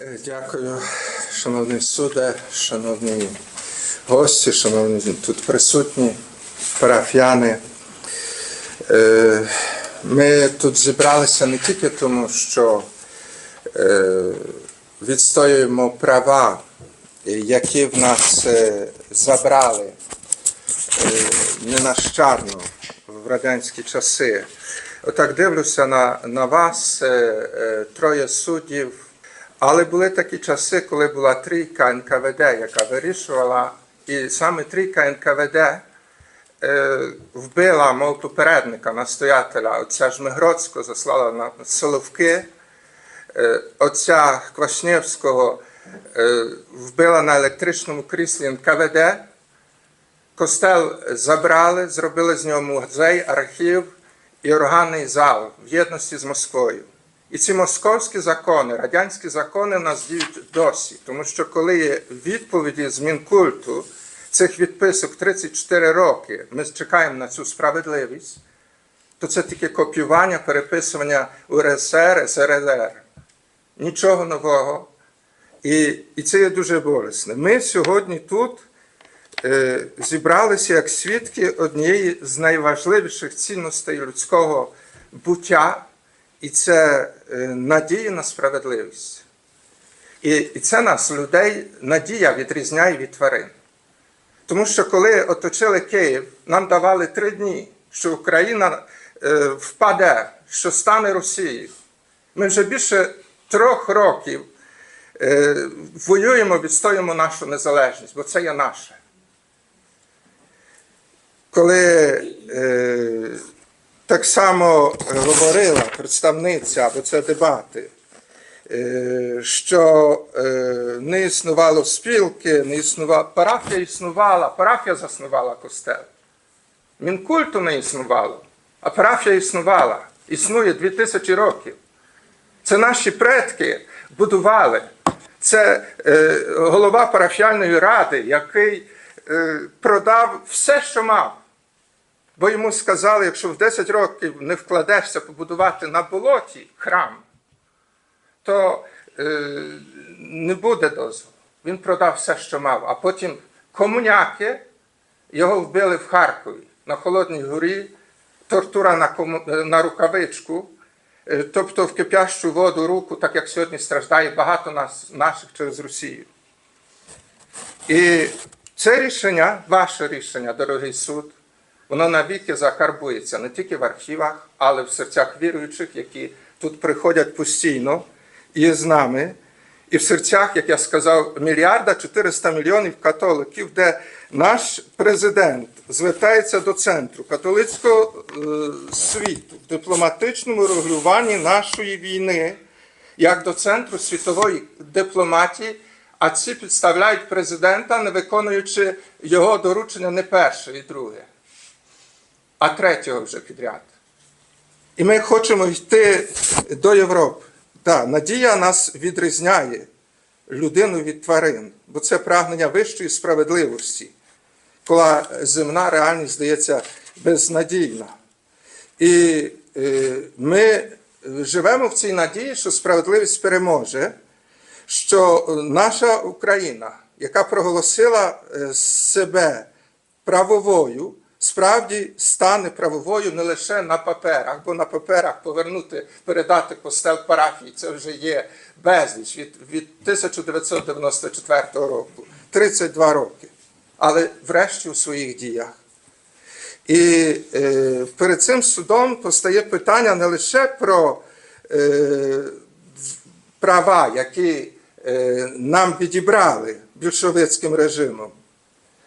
Е, Дякую, шановний суде, шановні гості, шановні тут присутні парафіяни. Е, Ми тут зібралися не тільки тому, що е, відстоюємо права, які в нас забрали ненащарно в радянські часи. Отак дивлюся на, на вас, троє суддів. Але були такі часи, коли була трійка НКВД, яка вирішувала, і саме трійка НКВД е, вбила мов попередника, настоятеля, отця Жмигроцького, заслала на Соловки, е, отця Квашнєвського е, вбила на електричному кріслі НКВД. Костел забрали, зробили з нього музей, архів і органний зал в єдності з Москвою. І ці московські закони, радянські закони нас діють досі, тому що коли є відповіді з Мінкульту цих відписок 34 роки, ми чекаємо на цю справедливість, то це тільки копіювання, переписування УРСР, СРСР. Нічого нового. І, і це є дуже болісне. Ми сьогодні тут е, зібралися як свідки однієї з найважливіших цінностей людського буття, і це е, надія на справедливість. І, це нас, людей, надія відрізняє від тварин. Тому що коли оточили Київ, нам давали три дні, що Україна е, впаде, що стане Росією. Ми вже більше трьох років е, воюємо, відстоюємо нашу незалежність, бо це є наше. Коли так само говорила представниця, бо це дебати, е, що е, не існувало спілки, не існувала, парафія існувала, парафія заснувала костел. Мінкульту не існувало, а парафія існувала. Існує 2000 років. Це наші предки будували. Це е, голова парафіальної ради, який е, продав все, що мав. Бо йому сказали, якщо в 10 років не вкладешся побудувати на болоті храм, то е, не буде дозволу. Він продав все, що мав. А потім комуняки його вбили в Харкові на Холодній горі, тортура на, кому, на рукавичку, е, тобто в кипящу воду руку, так як сьогодні страждає багато нас, наших через Росію. І це рішення, ваше рішення, дорогий суд, воно навіки закарбується не тільки в архівах, але в серцях віруючих, які тут приходять постійно і з нами. І в серцях, як я сказав, мільярда 400 мільйонів католиків, де наш президент звертається до центру католицького е, світу в дипломатичному регулюванні нашої війни, як до центру світової дипломатії, а ці підставляють президента, не виконуючи його доручення не перше і друге, а третього вже підряд. І ми хочемо йти до Європи. Так, надія нас відрізняє людину від тварин, бо це прагнення вищої справедливості, коли земна реальність здається безнадійна. І е, ми живемо в цій надії, що справедливість переможе, що наша Україна, яка проголосила е, себе правовою, справді стане правовою не лише на паперах, бо на паперах повернути, передати костел парафії, це вже є безліч від, від 1994 року, 32 роки, але врешті у своїх діях. І е, перед цим судом постає питання не лише про е, права, які е, нам відібрали більшовицьким режимом,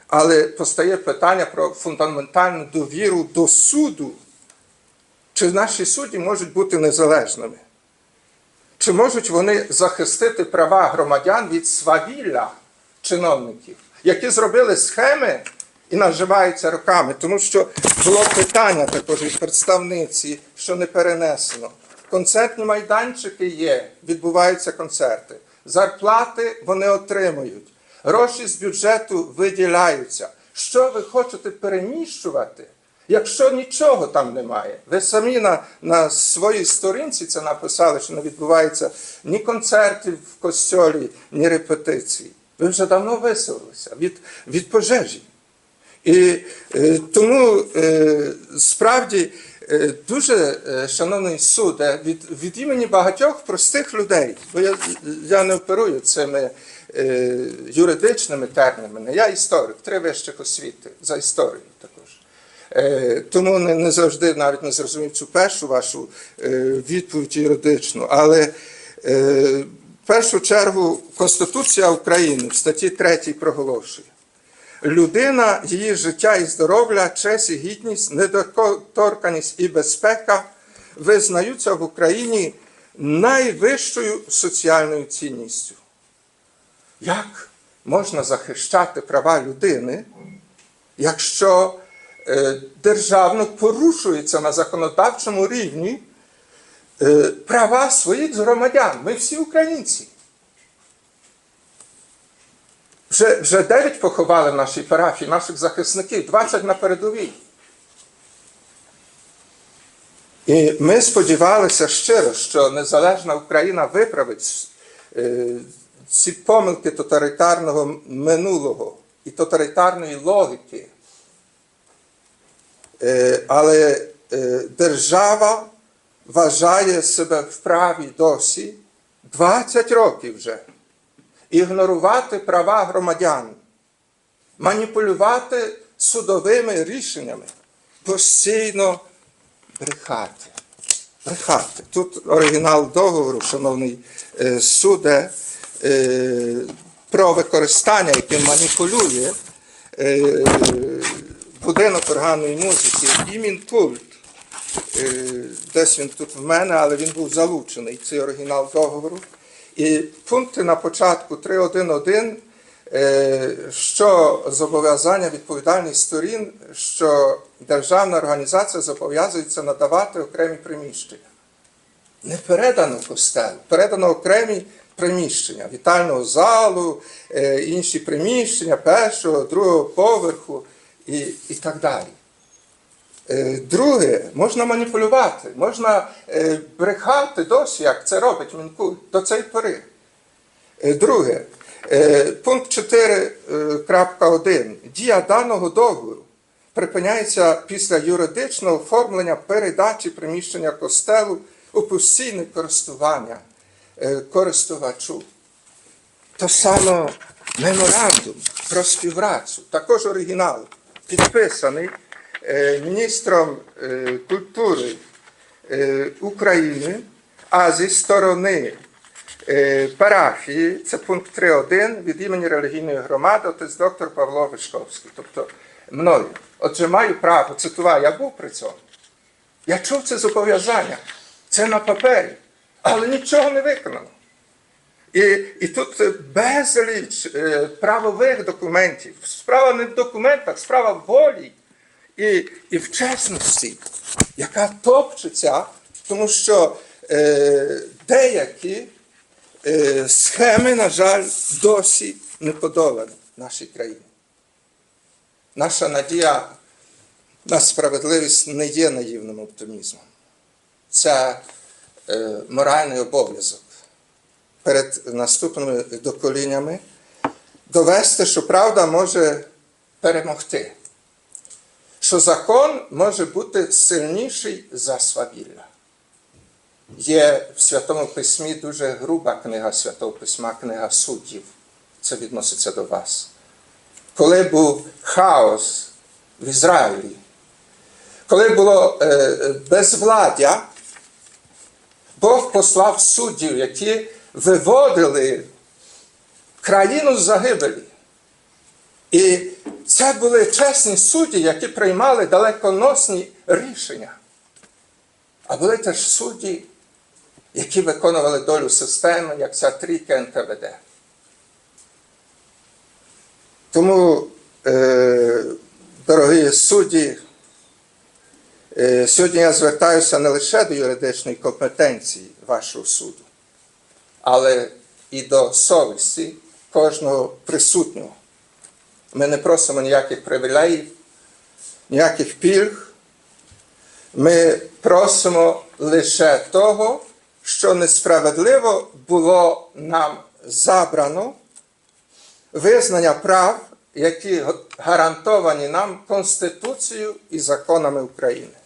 але постає питання про фундаментальну довіру до суду. Чи наші судді можуть бути незалежними? Чи можуть вони захистити права громадян від свавілля чиновників, які зробили схеми і наживаються роками? Тому що було питання також від представниці, що не перенесено. Концертні майданчики є, відбуваються концерти. Зарплати вони отримують. Гроші з бюджету виділяються. Що ви хочете переміщувати? Якщо нічого там немає, ви самі на, на своїй сторінці це написали, що не відбувається ні концертів в костьолі, ні репетицій. Ви вже давно виселилися від, від пожежі. І е, тому е, справді е, дуже, е, шановний суде, від, від імені багатьох простих людей, бо я, я не оперую цими е, юридичними термінами, я історик, три вищих освіти за історію також. Е, тому не, завжди навіть не зрозумів цю першу вашу е, відповідь юридичну. Але е, в першу чергу Конституція України в статті 3 проголошує. Людина, її життя і здоров'я, честь і гідність, недоторканість і безпека визнаються в Україні найвищою соціальною цінністю. Як можна захищати права людини, якщо е, державно порушується на законодавчому рівні е, права своїх громадян? Ми всі українці. Вже, вже 9 поховали в нашій парафії наших захисників, 20 на передовій. І ми сподівалися щиро, що незалежна Україна виправить ці помилки тоталітарного минулого і тоталітарної логіки. Е, але е, держава вважає себе вправі досі 20 років вже ігнорувати права громадян, маніпулювати судовими рішеннями, постійно брехати. Брехати. Тут оригінал договору, шановний е, суде, про використання, яким маніпулює е, будинок органної музики і Мінкульт. Е, Десь він тут в мене, але він був залучений, цей оригінал договору. І пункти на початку 3.1.1, е, що зобов'язання відповідальність сторін, що державна організація зобов'язується надавати окремі приміщення. Не передано костелу, передано окремі приміщення вітального залу, е, інші приміщення першого, другого поверху і, і так далі. Е, Друге, можна маніпулювати, можна е, брехати досі, як це робить Мінкуль, до цієї пори. Друге, пункт 4.1. Дія даного договору припиняється після юридичного оформлення передачі приміщення костелу у постійне користування користувачу. То саме меморандум про співпрацю, також оригінал, підписаний е, міністром е, культури е, України, а зі сторони е, парафії, це пункт 3.1 від імені релігійної громади, отець доктор Павло Вишковський, тобто мною. Отже, маю право, цитував, я був при цьому. Я чув це зобов'язання, це на папері, але нічого не виконано. І, і тут безліч е, правових документів. Справа не в документах, справа в волі і, і в чесності, яка топчеться, тому що е, деякі е, схеми, на жаль, досі не подолані нашій країні. Наша надія на справедливість не є наївним оптимізмом. Це е, моральний обов'язок перед наступними доколіннями довести, що правда може перемогти, що закон може бути сильніший за свавілля. Є в Святому Письмі дуже груба книга Святого Письма, книга суддів. Це відноситься до вас. Коли був хаос в Ізраїлі, коли було е, безвладдя, Бог послав суддів, які виводили країну з загибелі. І це були чесні судді, які приймали далеконосні рішення. А були теж судді, які виконували долю системи, як ця трійка НКВД. Тому, е, дорогі судді, сьогодні я звертаюся не лише до юридичної компетенції вашого суду, але і до совісті кожного присутнього. Ми не просимо ніяких привілеїв, ніяких пільг, Ми просимо лише того, що несправедливо було нам забрано визнання прав, які гарантовані нам Конституцією і законами України.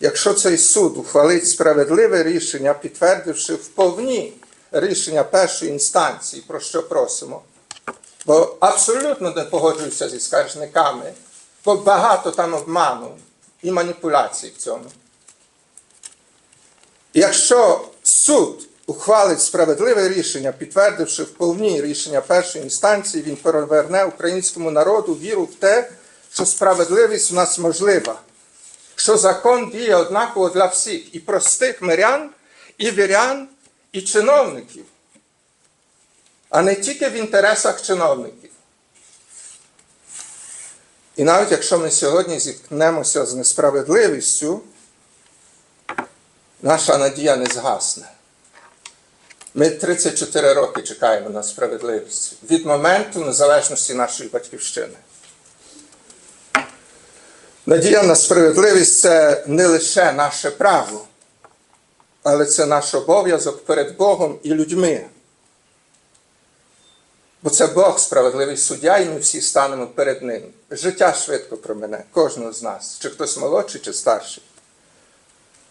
Якщо цей суд ухвалить справедливе рішення, підтвердивши вповні рішення першої інстанції, про що просимо, бо абсолютно не погоджуюся зі скаржниками, бо багато там обману і маніпуляцій в цьому. Якщо суд ухвалить справедливе рішення, підтвердивши вповні рішення першої інстанції, він переверне українському народу віру в те, що справедливість у нас можлива, що закон діє однаково для всіх, і простих мирян, і вірян, і чиновників, а не тільки в інтересах чиновників. І навіть якщо ми сьогодні зіткнемося з несправедливістю, наша надія не згасне. Ми 34 роки чекаємо на справедливість від моменту незалежності нашої батьківщини. Надія на справедливість це не лише наше право, але це наш обов'язок перед Богом і людьми. Бо це Бог справедливий суддя, і ми всі станемо перед Ним. Життя швидко промене, кожного з нас, чи хтось молодший, чи старший.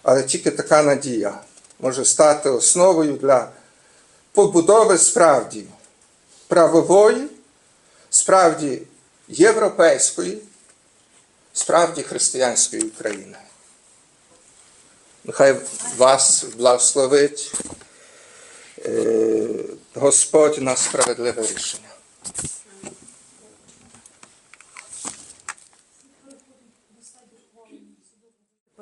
Але тільки така надія може стати основою для побудови справді правової, справді європейської, справді християнської України. Нехай вас благословить е, Господь на справедливе рішення.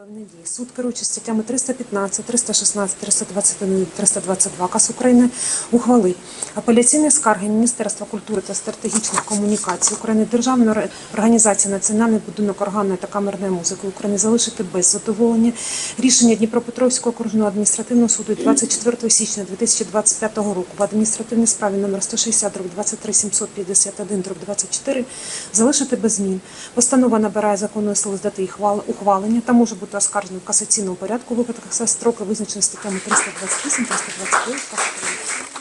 Певні дії. Суд, керуючись статтями 315, 316, 321, 322 КАС України, ухвалив апеляційні скарги Міністерства культури та стратегічних комунікацій України, Державної організації Національний будинок органної та камерної музики України залишити без задоволення рішення Дніпропетровського окружного адміністративного суду 24 січня 2025 року в адміністративній справі номер 160 23 751 24 залишити без змін. Постанова набирає законної сили з дати їх ухвалення та може бути оскаржена в касаційному порядку у випадках строки, визначені статтями 328, 329 КАС України.